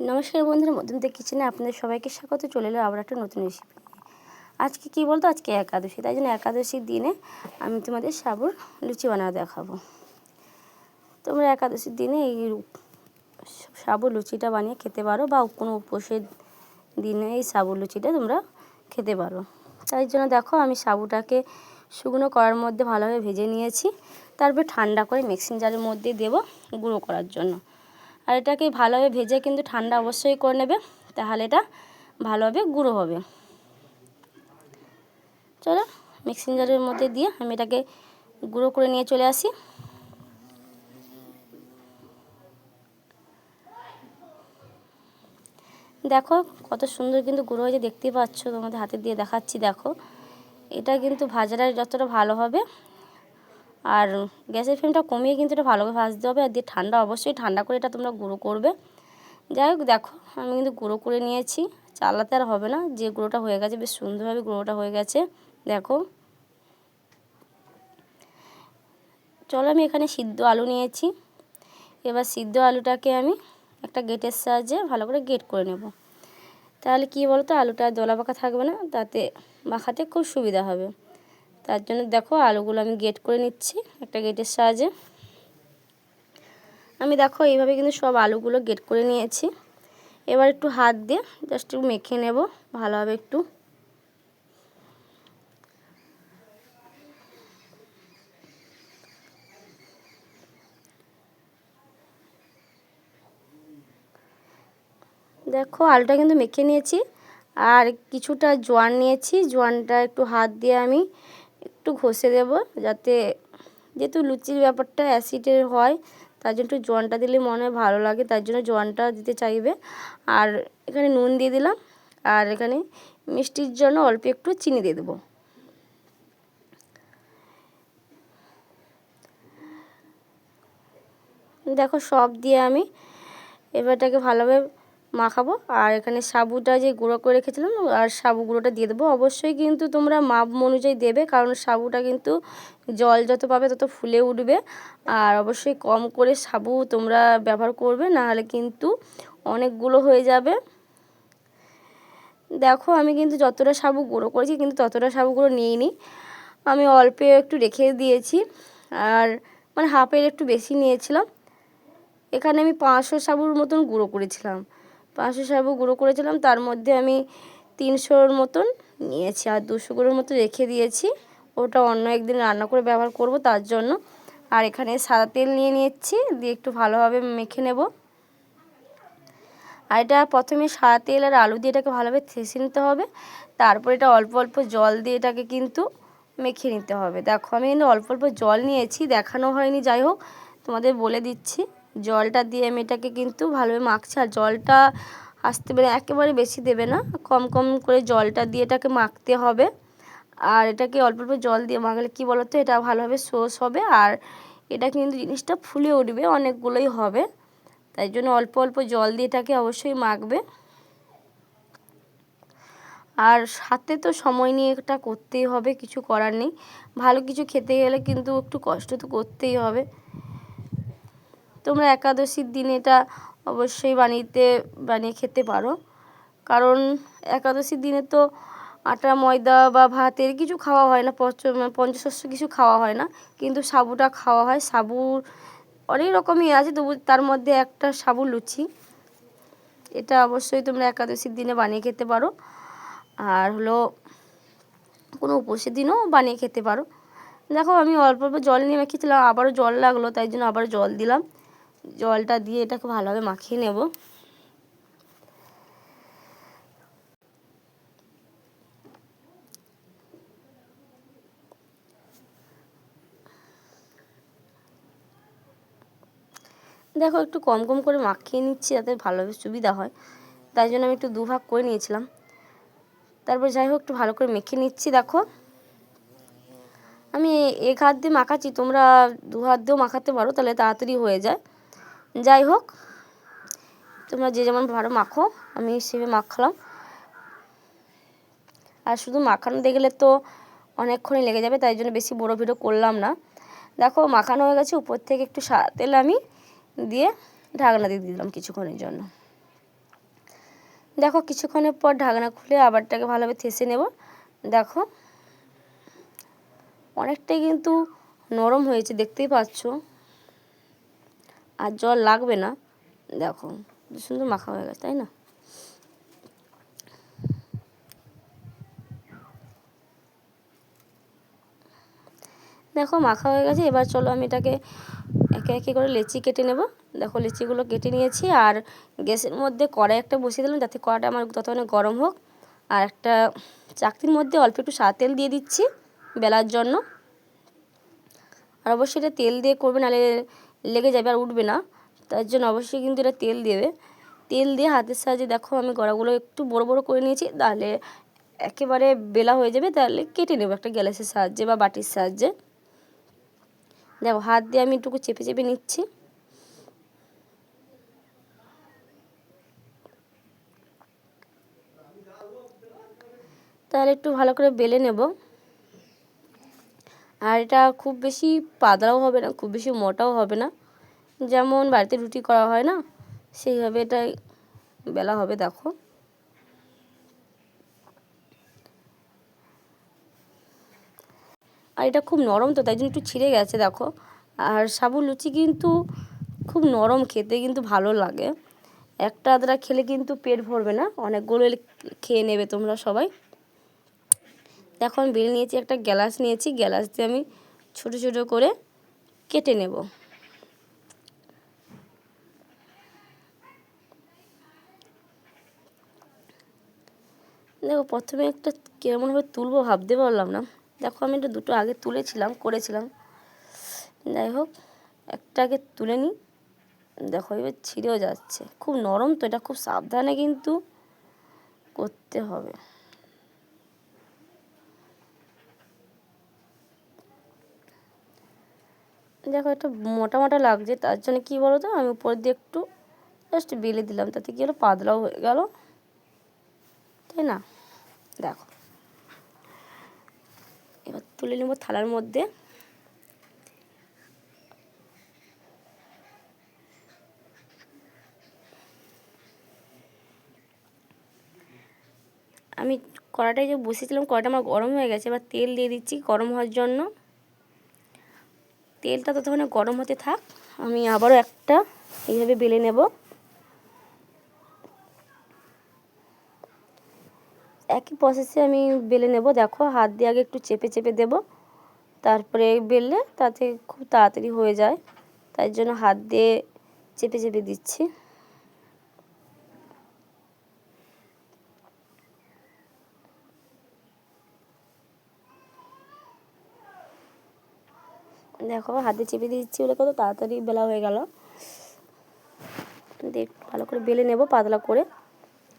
নমস্কার বন্ধুরা মধ্যমতে কিচেনে আপনাদের সবাইকে স্বাগত। চলে এলো আবার একটা নতুন রেসিপি আজকে কি বলতো? আজকে একাদশী, তাই জন্য একাদশীর দিনে আমি তোমাদের সাবুর লুচি বানানো দেখাবো। তোমরা একাদশীর দিনে এই সাবুর লুচিটা বানিয়ে খেতে পারো বা কোনো উপোসের দিনে এই সাবুর লুচিটা তোমরা খেতে পারো। তাই জন্য দেখো, আমি সাবুটাকে শুকনো করার মধ্যে ভালোভাবে ভেজে নিয়েছি। তারপর ঠান্ডা করে মিক্সিং জারের মধ্যে দেবো গুঁড়ো করার জন্য। আর এটাকে ভালোভাবে ভেজে কিন্তু ঠান্ডা অবশ্যই করে নেবে, তাহলে এটা ভালোভাবে গুঁড়ো হবে। চলো মিক্সিং জারের মধ্যে দিয়ে আমি এটাকে গুঁড়ো করে নিয়ে চলে আসি। দেখো, কত সুন্দর কিন্তু গুঁড়ো হয়েছে, দেখতেই পাচ্ছ তোমাদের হাতে দিয়ে দেখাচ্ছি, দেখো। এটা কিন্তু ভাজাটা যতটা ভালো হবে। আর গ্যাসের ফ্লেমটা কমিয়ে কিন্তু এটা ভালোভাবে ভাজতে হবে আর দিয়ে ঠান্ডা অবশ্যই ঠান্ডা করে এটা তোমরা গুঁড়ো করবে। যাই হোক, দেখো, আমি কিন্তু গুঁড়ো করে নিয়েছি। চালাতে আর হবে না, যে গুঁড়োটা হয়ে গেছে, বেশ সুন্দরভাবে গুঁড়োটা হয়ে গেছে। দেখো। চলো, আমি এখানে সিদ্ধ আলু নিয়েছি। এবার সিদ্ধ আলুটাকে আমি একটা গেটের সাহায্যে ভালো করে গেট করে নেব। তাহলে কি বলতো, আলুটা দোলা পাকা থাকবে না, তাতে মাখাতে খুব সুবিধা হবে। তার জন্য দেখো আলুগুলো আমি গেট করে নিচ্ছি একটা গেটের সাহায্যে। আমি দেখো এইভাবে কিন্তু সব আলুগুলো গেট করে নিয়েছি। এবার একটু হাত দিয়ে জাস্ট একটু মেখে নেব ভালোভাবে একটু। দেখো আলুটা কিন্তু মেখে নিয়েছি। আর কিছুটা জোয়ান নিয়েছি। জোয়ানটা একটু হাত দিয়ে আমি একটু ঘষে দেব যাতে যেহেতু লুচির ব্যাপারটা অ্যাসিডের হয়, তার জন্য একটু জোয়ানটা দিলে মনে ভালো লাগে, তার জন্য জোয়ানটা দিতে চাইবে। আর এখানে নুন দিয়ে দিলাম, আর এখানে মিষ্টির জন্য অল্প একটু চিনি দিয়ে দেবো। দেখো সব দিয়ে আমি এবারটাকে ভালোভাবে মাখাবো। আর এখানে সাবুটা যে গুঁড়ো করে রেখেছিলাম, আর সাবু গুঁড়োটা দিয়ে দেবো। অবশ্যই কিন্তু তোমরা মাপ অনুযায়ী দেবে, কারণ সাবুটা কিন্তু জল যত পাবে তত ফুলে উঠবে। আর অবশ্যই কম করে সাবু তোমরা ব্যবহার করবে, নাহলে কিন্তু অনেকগুলো হয়ে যাবে। দেখো, আমি কিন্তু যতটা সাবু গুঁড়ো করেছি, কিন্তু ততটা সাবু গুঁড়ো নিইনি। আমি অল্প একটু রেখে দিয়েছি, আর মানে হাফের একটু বেশি নিয়েছিলাম। এখানে আমি পাঁচশো সাবুর মতন গুঁড়ো করেছিলাম। পাঁচশো সাবু গুঁড়ো করেছিলাম, তার মধ্যে আমি তিনশোর মতন নিয়েছি আর দুশো গুঁড়োর মতো রেখে দিয়েছি। ওটা অন্য একদিন রান্না করে ব্যবহার করব তার জন্য। আর এখানে সাদা তেল নিয়ে নিচ্ছি দিয়ে একটু ভালোভাবে মেখে নেব। আর এটা প্রথমে সাদা তেল আর আলু দিয়ে এটাকে ভালোভাবে থেসে নিতে হবে। তারপর এটা অল্প অল্প জল দিয়ে এটাকে কিন্তু মেখে নিতে হবে। দেখো আমি কিন্তু অল্প অল্প জল নিয়েছি, দেখানো হয়নি, যাই হোক, তোমাদের বলে দিচ্ছি। জলটা দিয়ে আমি এটাকে কিন্তু ভালোভাবে মাখছি। আর জলটা আসতে পারে একেবারে বেশি দেবে না, কম কম করে জলটা দিয়ে এটাকে মাখতে হবে। আর এটাকে অল্প অল্প জল দিয়ে মাখলে কী তো এটা ভালোভাবে সোস হবে আর এটা কিন্তু জিনিসটা ফুলে উঠবে, অনেকগুলোই হবে। তাই জন্য অল্প অল্প জল দিয়ে এটাকে অবশ্যই মাখবে। আর সাথে তো সময় নিয়ে এটা করতেই হবে, কিছু করার নেই। ভালো কিছু খেতে গেলে কিন্তু একটু কষ্ট তো করতেই হবে। তোমরা একাদশীর দিন এটা অবশ্যই বানিয়ে বানিয়ে খেতে পারো। কারণ একাদশীর দিনে তো আটা, ময়দা বা ভাতের কিছু খাওয়া হয় না পঞ্চশস্য কিছু খাওয়া হয় না। কিন্তু সাবুটা খাওয়া হয়, সাবুর অনেক রকমই আছে, তবু তার মধ্যে একটা সাবু লুচি। এটা অবশ্যই তোমরা একাদশীর দিনে বানিয়ে খেতে পারো। আর হলো কোনো উপসের দিনও বানিয়ে খেতে পারো। দেখো আমি অল্প অল্প জল নিয়ে মেখেছিলাম, আবারও জল লাগল, তাই জন্য আবার জল দিলাম। জলটা দিয়ে এটাকে ভালোভাবে মাখিয়ে নেব। দেখো একটু কম কম করে মাখিয়ে নিচ্ছি যাতে ভালোভাবে সুবিধা হয়। তাই জন্য আমি একটু দুভাগ করে নিয়েছিলাম। তারপর যাই হোক একটু ভালো করে মেখে নিচ্ছি, দেখো। আমি এক হাত দিয়ে মাখাচ্ছি, তোমরা দু হাত দিয়েও মাখাতে পারো, তাহলে তাড়াতাড়ি হয়ে যায়। যাই হোক, তোমরা যে যেমন ভালো মাখো, আমি সেভাবে মাখলাম। আর শুধু মাখানো দিয়ে গেলে তো অনেকক্ষণই লেগে যাবে, তাই জন্য বেশি বড়ো ভিডিও করলাম না। দেখো, মাখানো হয়ে গেছে, উপর থেকে একটু তেল আমি দিয়ে ঢাকনা দিয়ে দিলাম কিছুক্ষণের জন্য। দেখো, কিছুক্ষণের পর ঢাকনা খুলে আবারটাকে ভালোভাবে থেসে নেব। দেখো, অনেকটাই কিন্তু নরম হয়েছে, দেখতেই পাচ্ছ। আর জল লাগবে না। দেখো সুন্দর মাখা হয়ে গেছে, তাই না? দেখো, মাখা হয়ে গেছে। এবার চলো আমি এটাকে একে একে করে লেচি কেটে নেব। দেখো, লেচিগুলো কেটে নিয়েছি আর গ্যাসের মধ্যে কড়াই একটা বসিয়ে দিলাম, যাতে কড়াটা আমার ততক্ষণে গরম হোক। আর একটা চাকতির মধ্যে অল্প একটু সাদা তেল দিয়ে দিচ্ছি বেলার জন্য। আর অবশ্যই এটা তেল দিয়ে করবে, নাহলে লেগে যাবে আর উঠবে না। তার জন্য অবশ্যই কিন্তু এটা তেল দেবে। তেল দিয়ে হাতের সাহায্যে দেখো আমি গড়াগুলো একটু বড় বড় করে নিয়েছি, তাহলে একেবারে বেলা হয়ে যাবে, তাহলে কেটে নেব একটা গ্যালাসের সাহায্যে বা বাটির সাহায্যে। দেখো, হাত দিয়ে আমি একটুকু চেপে চেপে নিচ্ছি। তাহলে একটু ভালো করে বেলে নেব। আর এটা খুব বেশি পাতলাও হবে না, খুব বেশি মোটাও হবে না। যেমন বাড়িতে রুটি করা হয় না, সেইভাবে এটা বেলা হবে, দেখো। আর এটা খুব নরম তো, তাই জন্য একটু ছিঁড়ে গেছে, দেখো। আর সাবু লুচি কিন্তু খুব নরম খেতে, কিন্তু ভালো লাগে। একটা আদরা খেলে কিন্তু পেট ভরবে না অনেকগুলো খেয়ে নেবে তোমরা সবাই। দেখো, আমি বেল নিয়েছি একটা গ্যালাস নিয়েছি, গ্যালাস দিয়ে আমি ছোট ছোট করে কেটে নেব। দেখো, প্রথমে একটা কেমনভাবে তুলবো ভাবতে পারলাম না। দেখো, আমি এটা দুটো আগে তুলেছিলাম, করেছিলাম। যাই হোক, একটা আগে তুলে নিই। দেখো, এবার ছিঁড়েও যাচ্ছে। খুব নরম তো, এটা খুব সাবধানে কিন্তু করতে হবে। দেখো একটু মোটা মোটা লাগছে, তার জন্য কী বলো তো আমি উপর দিয়ে একটু জাস্ট বেলে দিলাম, তাতে কী হলো, পাতলাও হয়ে গেল। তাই না? দেখো। এবার তুলে নেব থালার মধ্যে। আমি কড়াটায় যে বসেছিলাম কড়াটা আমার গরম হয়ে গেছে, এবার তেল দিয়ে দিচ্ছি গরম হওয়ার জন্য। তেলটা ততক্ষণে গরম হতে থাক। আমি আবারও একটা এইভাবে বেলে নেব। একই প্রসেসে আমি বেলে নেব। দেখো, হাত দিয়ে আগে একটু চেপে চেপে দেব। তারপরে বেললে তাতে খুব তাড়াতাড়ি হয়ে যায়। তাই জন্য হাত দিয়ে চেপে চেপে দিচ্ছি। দেখো, হাতে চেপে দিচ্ছি বলে কত তাড়াতাড়ি বেলা হয়ে গেল। দেখ ভালো করে বেলে নেব, পাতলা করে।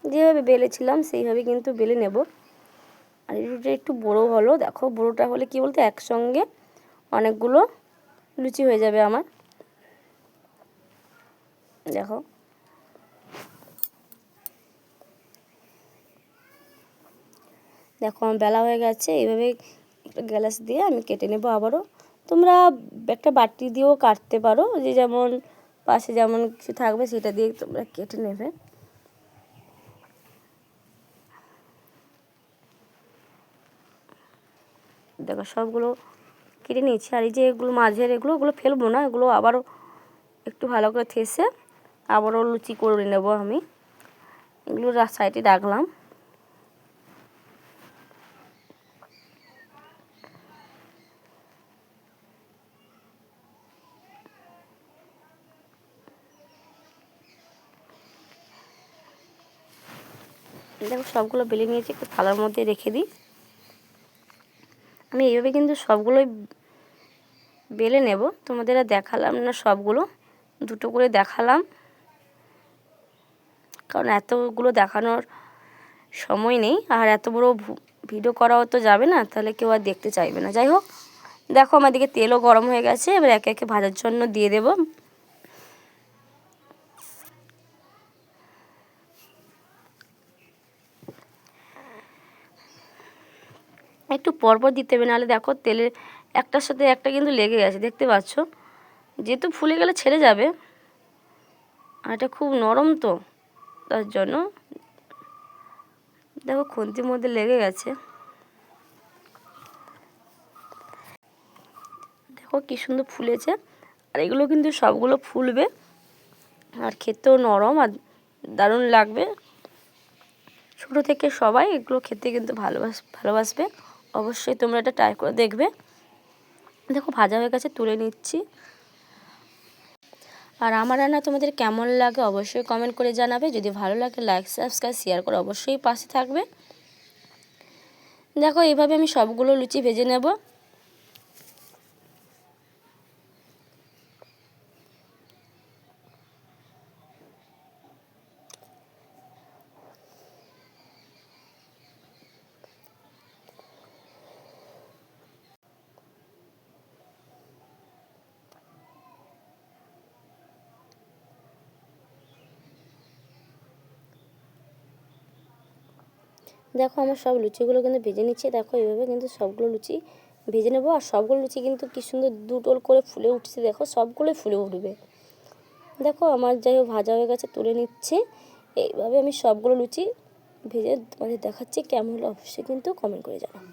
যেভাবে বেলেছিলাম, সেইভাবে কিন্তু বেলে নেব। আর রুটিটা একটু বড়ো হলো, দেখো, বড়োটা হলে কি বলতো, একসঙ্গে অনেকগুলো লুচি হয়ে যাবে আমার। দেখো। দেখো, আমার বেলা হয়ে গেছে, এইভাবে একটা গ্যালাস দিয়ে আমি কেটে নেব আবারও। তোমরা একটা বাটি দিয়েও কাটতে পারো, যে যেমন পাশে যেমন কিছু থাকবে সেটা দিয়ে তোমরা কেটে নেবে। দেখো সবগুলো কেটে নিয়েছি, আর এই যে এগুলো মাঝের এগুলো, ওগুলো ফেলব না, এগুলো আবারও একটু ভালো করে থেসে আবারও লুচি করে নেব আমি। এগুলো সাইডে রাখলাম। দেখো, সবগুলো বেলে নিয়েছি, একটু থালার মধ্যে রেখে দিই। আমি এইভাবে কিন্তু সবগুলোই বেলে নেব। তোমাদের দেখালাম না সবগুলো, দুটো করে দেখালাম। কারণ এতগুলো দেখানোর সময় নেই, আর এত বড় ভিডিও করাও তো যাবে না, তাহলে কেউ আর দেখতে চাইবে না। যাই হোক, দেখো আমাদেরকে তেলও গরম হয়ে গেছে, এবার একে একে ভাজার জন্য দিয়ে দেবো। একটু পরপর দিতে হবে, নাহলে দেখো তেলের একটার সাথে একটা কিন্তু লেগে গেছে, দেখতে পাচ্ছ? যেহেতু ফুলে গেলে ছেড়ে যাবে, আর এটা খুব নরম তো, তার জন্য দেখো খুন্তির মধ্যে লেগে গেছে। দেখো কি সুন্দর ফুলেছে, আর এগুলো কিন্তু সবগুলো ফুলবে, আর খেতেও নরম আর দারুণ লাগবে। ছোটো থেকে সবাই এগুলো খেতে কিন্তু ভালোবাস, ভালোবাসবে। অবশ্যই তোমরা এটা ট্রাই করে দেখবে। দেখো, ভাজা হয়ে গেছে, তুলে নিচ্ছি। আর আমার রান্না তোমাদের কেমন লাগে অবশ্যই কমেন্ট করে জানাবে। যদি ভালো লাগে লাইক সাবস্ক্রাইব শেয়ার করে অবশ্যই পাশে থাকবে। দেখো, এইভাবে আমি সবগুলো লুচি ভেজে নেব। দেখো আমার সব লুচিগুলো কিন্তু ভেজে নিচ্ছে। দেখো এইভাবে কিন্তু সবগুলো লুচি ভেজে নেব। আর সবগুলো লুচি কিন্তু কী সুন্দর দুটোল করে ফুলে উঠছে দেখো, সবগুলোই ফুলে উঠবে। দেখো আমার যাই হোক ভাজা হয়ে গেছে, তুলে নিচ্ছে। এইভাবে আমি সবগুলো লুচি ভেজে তোমাদের দেখাচ্ছি, কেমন হলো অবশ্যই কিন্তু কমেন্ট করে জানাও।